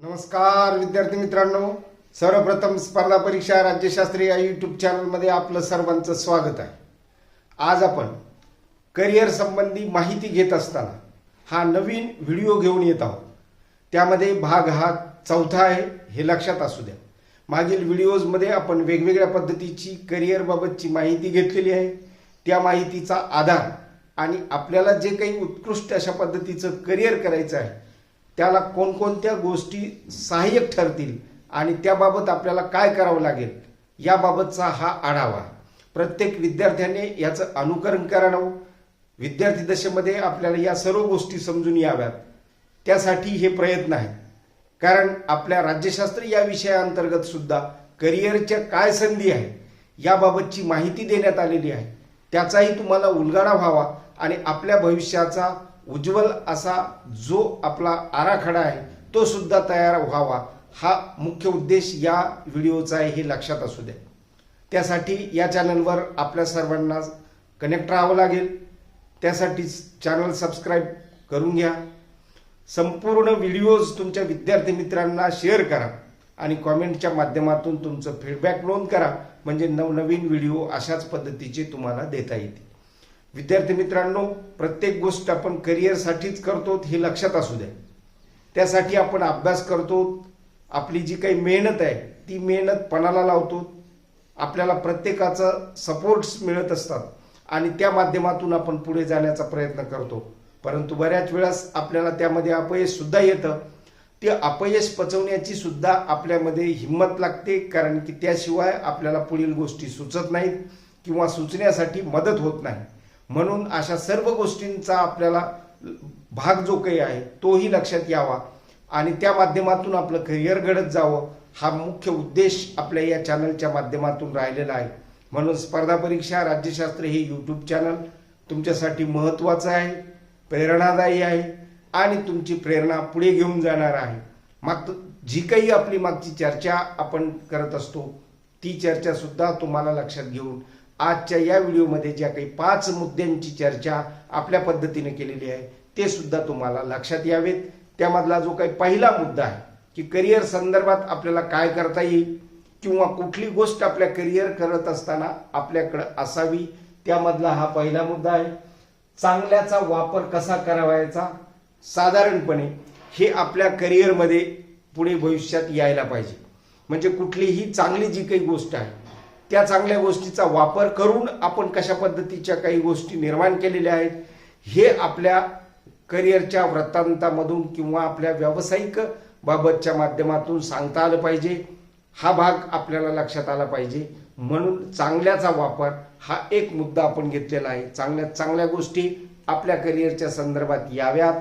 नमस्कार विद्यार्थी मित्रांनो. सर्वप्रथम स्पर्धा परीक्षा राज्यशास्त्री या चॅनलमध्ये आपलं सर्वांचं स्वागत आहे. आज आपण करिअर संबंधी माहिती घेत असताना हा नवीन व्हिडिओ घेऊन येत आहोत. त्यामध्ये भाग हा चौथा आहे हे लक्षात असू द्या. मागील व्हिडिओजमध्ये आपण वेगवेगळ्या पद्धतीची करिअरबाबतची माहिती घेतलेली आहे. त्या माहितीचा आधार आणि आपल्याला जे काही उत्कृष्ट अशा पद्धतीचं करिअर करायचं आहे त्याला कोणकोणत्या गोष्टी सहाय्यक ठरतील आणि त्याबाबत आपल्याला काय करावं लागेल याबाबतचा हा आढावा. प्रत्येक विद्यार्थ्याने याचं अनुकरण करावं. विद्यार्थी दशेमध्ये आपल्याला या सर्व गोष्टी समजून याव्यात. त्यासाठी हे प्रयत्न आहेत. कारण आपल्या राज्यशास्त्र या विषयाअंतर्गत सुद्धा करिअरच्या काय संधी आहेत याबाबतची माहिती देण्यात आलेली आहे. त्याचाही तुम्हाला उलगाडा व्हावा आणि आपल्या भविष्याचा उज्ज्वल असा जो आपला आराखडा आहे तो सुद्धा तयार व्हावा. हा मुख्य उद्देश या व्हिडिओचा आहे हे लक्षात असू द्या त्यासाठी या चॅनलवर आपल्या सर्वांना कनेक्ट राहावं लागेल. त्यासाठी चॅनल सबस्क्राईब करून घ्या. संपूर्ण व्हिडिओज तुमच्या विद्यार्थी मित्रांना शेअर करा आणि कॉमेंटच्या माध्यमातून तुमचं फीडबॅक नोंद करा. म्हणजे नवनवीन व्हिडिओ अशाच पद्धतीचे तुम्हाला देता येतील. विद्यार्थी मित्रांनो प्रत्येक गोष्ट आपण करिअरसाठीच करतो हे लक्षात असू द्या. त्यासाठी आपण अभ्यास करतो आपली जी काही मेहनत आहे ती मेहनत पणाला लावतो. आपल्याला प्रत्येकाचं सपोर्ट्स मिळत असतात आणि त्या माध्यमातून आपण पुढे जाण्याचा प्रयत्न करतो. परंतु बऱ्याच वेळास आपल्याला त्यामध्ये अपयश सुद्धा येतं. ते अपयश पचवण्याची सुद्धा आपल्यामध्ये हिंमत लागते कारण की त्याशिवाय आपल्याला पुढील गोष्टी सुचत नाहीत किंवा सुचण्यासाठी मदत होत नाही. म्हणून अशा सर्व गोष्टींचा आपल्याला भाग जो काही आहे तोही लक्षात यावा आणि त्या माध्यमातून आपलं करिअर घडत जावं हा मुख्य उद्देश आपल्या या चॅनलच्या माध्यमातून राहिलेला आहे. म्हणून स्पर्धा परीक्षा राज्यशास्त्र हे यूट्यूब चॅनल तुमच्यासाठी महत्त्वाचं आहे प्रेरणादायी आहे आणि तुमची प्रेरणा पुढे घेऊन जाणार आहे. माग जी काही आपली मागची चर्चा आपण करत असतो ती चर्चा सुद्धा तुम्हाला लक्षात घेऊन आजच्या या व्हिडिओमध्ये ज्या काही पाच मुद्द्यांची चर्चा आपल्या पद्धतीने केलेली आहे ते सुद्धा तुम्हाला लक्षात यावेत. त्यामधला जो काही पहिला मुद्दा आहे की करिअर संदर्भात आपल्याला काय करता येईल किंवा कुठली गोष्ट आपल्या करिअर करत असताना आपल्याकडं असावी त्यामधला हा पहिला मुद्दा आहे. चांगल्याचा वापर कसा करावायचा? साधारणपणे हे आपल्या करिअरमध्ये पुढे भविष्यात यायला पाहिजे. म्हणजे कुठलीही चांगली जी काही गोष्ट आहे त्या चांगल्या गोष्टीचा वापर करून आपण कशा पद्धतीच्या काही गोष्टी निर्माण केलेल्या आहेत हे आपल्या करिअरच्या वृत्तांतामधून किंवा आपल्या व्यावसायिक बाबतच्या माध्यमातून सांगता आलं पाहिजे. हा भाग आपल्याला लक्षात आला पाहिजे. म्हणून चांगल्याचा वापर हा एक मुद्दा आपण घेतलेला आहे. चांगल्या चांगल्या गोष्टी आपल्या करिअरच्या संदर्भात याव्यात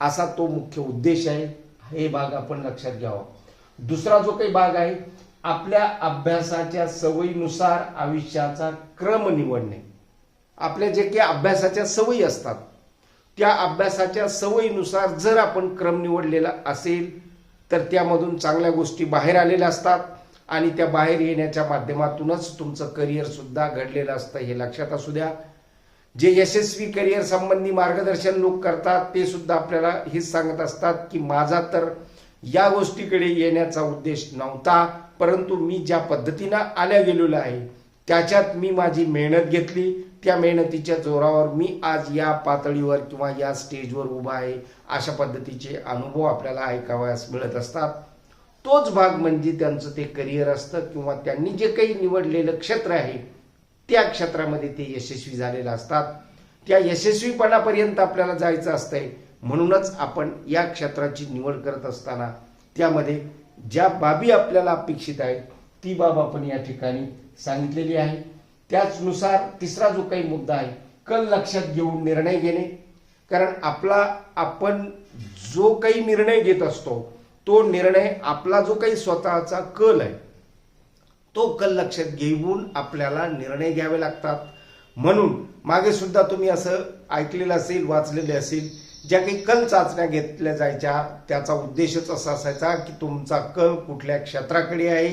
असा तो मुख्य उद्देश आहे. हे भाग आपण लक्षात घ्यावा. दुसरा जो काही भाग आहे आपल्या अभ्यासाच्या सवयीनुसार आयुष्याचा क्रम निवडणे. आपल्या जे काही अभ्यासाच्या सवयी असतात त्या अभ्यासाच्या सवयीनुसार जर आपण क्रम निवडलेला असेल तर त्यामधून चांगल्या गोष्टी बाहेर आलेल्या असतात आणि त्या बाहेर येण्याच्या माध्यमातूनच तुमचं करिअरसुद्धा घडलेलं असतं हे लक्षात असू द्या. जे यशस्वी करिअर संबंधी मार्गदर्शन लोक करतात ते सुद्धा आपल्याला हेच सांगत असतात की माझा तर या गोष्टीकडे येण्याचा उद्देश नव्हता परंतु मी ज्या पद्धतीनं आल्या गेलेलो आहे त्याच्यात मी माझी मेहनत घेतली. त्या मेहनतीच्या जोरावर मी आज या पातळीवर किंवा या स्टेजवर उभा आहे अशा पद्धतीचे अनुभव आपल्याला ऐकावयास मिळत असतात. तोच भाग म्हणजे त्यांचं ते करिअर असतं किंवा त्यांनी जे काही निवडलेलं क्षेत्र आहे त्या क्षेत्रामध्ये ते यशस्वी झालेलं असतात. त्या यशस्वीपणापर्यंत आपल्याला जायचं असतंय. म्हणूनच आपण या क्षेत्राची निवड करत असताना त्यामध्ये ज्या बाबी आपल्याला अपेक्षित आहेत ती बाब आपण या ठिकाणी सांगितलेली आहे. त्याचनुसार तिसरा जो काही मुद्दा आहे कल लक्षात घेऊन निर्णय घेणे. कारण आपला आपण जो काही निर्णय घेत असतो तो निर्णय आपला जो काही स्वतःचा कल आहे तो कल लक्षात घेऊन आपल्याला निर्णय घ्यावे लागतात. म्हणून मागे सुद्धा तुम्ही असं ऐकलेलं असेल वाचलेले असेल ज्या काही कल चाचण्या घेतल्या जायच्या त्याचा उद्देशच असा असायचा की तुमचा कल कुठल्या क्षेत्राकडे आहे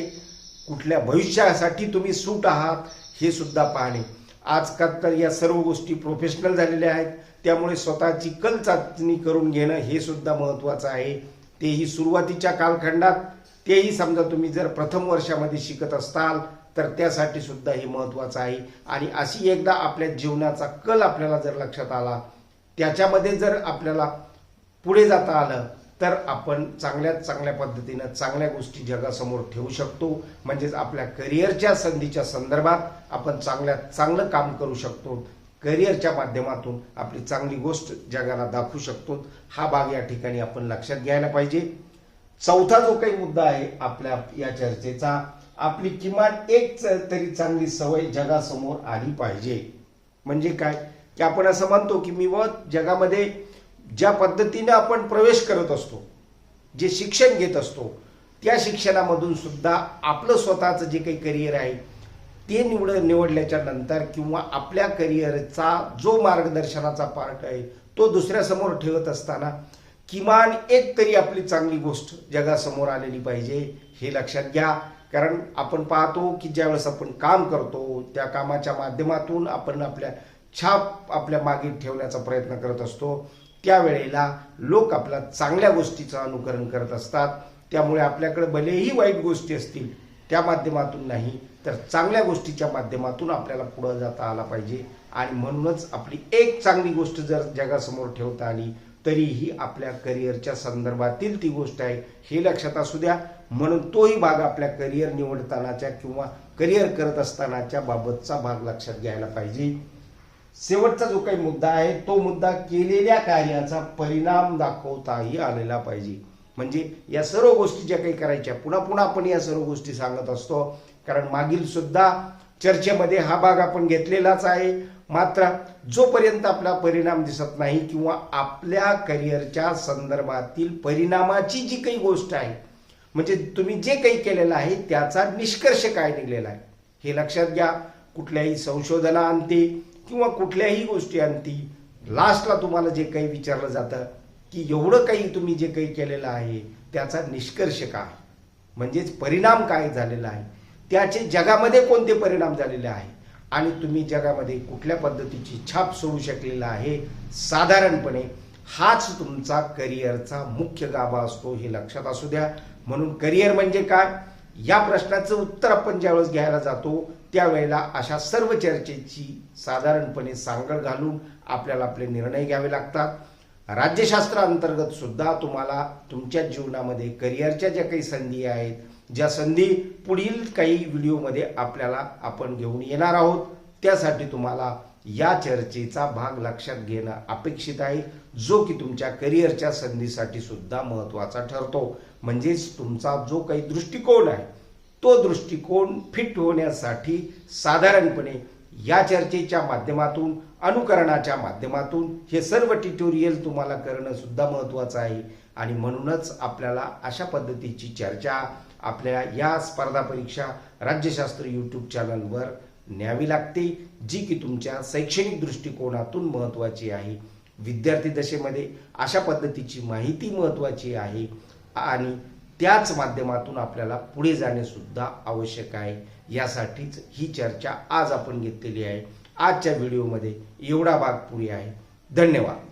कुठल्या भविष्यासाठी तुम्ही सूट आहात हे सुद्धा पाहणे. आजकाल तर या सर्व गोष्टी प्रोफेशनल झालेल्या आहेत त्यामुळे स्वतःची कल चाचणी करून घेणं हे सुद्धा महत्त्वाचं आहे. तेही सुरुवातीच्या कालखंडात तेही समजा तुम्ही जर प्रथम वर्षामध्ये शिकत असताल तर त्यासाठी सुद्धा हे महत्वाचं आहे. आणि अशी एकदा आपल्या जीवनाचा कल आपल्याला जर लक्षात आला त्याच्यामध्ये जर आपल्याला पुढे जाता आलं तर आपण चांगल्यात चांगल्या पद्धतीनं चांगल्या गोष्टी जगासमोर ठेवू शकतो. म्हणजेच आपल्या करिअरच्या संधीच्या संदर्भात आपण चांगल्यात चांगलं काम करू शकतो. करिअरच्या माध्यमातून आपली चांगली गोष्ट जगाला दाखवू शकतो. हा भाग या ठिकाणी आपण लक्षात घ्यायला पाहिजे. चौथा जो काही मुद्दा आहे आपल्या या चर्चेचा आपली किमान एक तरी चांगली सवय जगासमोर आली पाहिजे. म्हणजे काय? की आपण असं म्हणतो की मी व जगामध्ये ज्या पद्धतीने आपण प्रवेश करत असतो जे शिक्षण घेत असतो त्या शिक्षणामधून सुद्धा आपलं स्वतःचं जे काही करिअर आहे ते निवड निवडल्याच्या नंतर किंवा आपल्या करिअरचा जो मार्गदर्शनाचा पार्ट आहे तो दुसऱ्यासमोर ठेवत असताना किमान एक तरी आपली चांगली गोष्ट जगासमोर आलेली पाहिजे हे लक्षात घ्या. कारण आपण पाहतो की ज्यावेळेस आपण काम करतो त्या कामाच्या माध्यमातून आपण आपल्या छाप आपल्या मागे ठेवण्याचा प्रयत्न करत असतो. त्यावेळेला लोक आपल्या चांगल्या गोष्टीचं अनुकरण करत असतात. त्यामुळे आपल्याकडे भलेही वाईट गोष्टी असतील त्या माध्यमातून नाही तर चांगल्या गोष्टीच्या माध्यमातून आपल्याला पुढं जाता आला पाहिजे. आणि म्हणूनच आपली एक चांगली गोष्ट जर जगासमोर ठेवता आली तरीही आपल्या करिअरच्या संदर्भातील ती गोष्ट आहे हे लक्षात असू द्या. म्हणून तोही भाग आपल्या करिअर निवडतानाच्या किंवा करिअर करत असतानाच्या बाबतचा भाग लक्षात घ्यायला पाहिजे. शेवटचा जो काही मुद्दा आहे तो मुद्दा केलेल्या कार्याचा परिणाम दाखवताही आलेला पाहिजे. म्हणजे या सर्व गोष्टी ज्या काही करायच्या पुन्हा पुन्हा आपण या सर्व गोष्टी सांगत असतो. कारण मागील सुद्धा चर्चेमध्ये हा भाग आपण घेतलेलाच आहे. मात्र जोपर्यंत आपला परिणाम दिसत नाही किंवा आपल्या करिअरच्या संदर्भातील परिणामाची जी काही गोष्ट आहे म्हणजे तुम्ही जे काही केलेलं आहे त्याचा निष्कर्ष काय निघलेला आहे? हे लक्षात घ्या. कुठल्याही संशोधनाअंती किंवा कुठल्याही गोष्टी आणती लास्टला तुम्हाला जे काही विचारलं जातं की एवढं काही तुम्ही जे काही केलेलं आहे त्याचा निष्कर्ष काय? म्हणजेच परिणाम काय झालेला आहे? त्याचे जगामध्ये कोणते परिणाम झालेले आहे? आणि तुम्ही जगामध्ये कुठल्या पद्धतीची छाप सोडू शकलेला आहे? साधारणपणे हाच तुमचा करिअरचा मुख्य गाभा असतो हे लक्षात असू द्या. म्हणून करिअर म्हणजे काय? या प्रश्नाचं उत्तर आपण ज्यावेळेस घ्यायला जातो त्यावेळेला अशा सर्व चर्चेची साधारणपणे सांगड घालून आपल्याला आपले निर्णय घ्यावे लागतात. राज्यशास्त्राअंतर्गत सुद्धा तुम्हाला तुमच्या जीवनामध्ये करिअरच्या ज्या काही संधी आहेत ज्या संधी पुढील काही व्हिडिओमध्ये आपल्याला आपण घेऊन येणार आहोत त्यासाठी तुम्हाला या चर्चेचा भाग लक्षात घेणं अपेक्षित आहे जो की तुमच्या करिअरच्या संधीसाठी सुद्धा महत्त्वाचा ठरतो. म्हणजेच तुमचा जो काही दृष्टिकोन आहे तो दृष्टिकोन फिट होण्यासाठी साधारणपणे या चर्चेच्या माध्यमातून अनुकरणाच्या माध्यमातून हे सर्व ट्युटोरियल तुम्हाला करणं सुद्धा महत्त्वाचं आहे. आणि म्हणूनच आपल्याला अशा पद्धतीची चर्चा आपल्या या स्पर्धा परीक्षा राज्यशास्त्र यूट्यूब चॅनलवर न्यावी लागते जी की तुमच्या शैक्षणिक दृष्टिकोनातून महत्त्वाची आहे. विद्यार्थी दशेमध्ये अशा पद्धतीची माहिती महत्त्वाची आहे. आणि त्याच माध्यमातून आपल्याला पुढे जाणे सुद्धा आवश्यक आहे. यासाठीच ही चर्चा आज आपण घेतलेली आहे. आजच्या व्हिडिओमध्ये एवढा भाग पुरी आहे. धन्यवाद.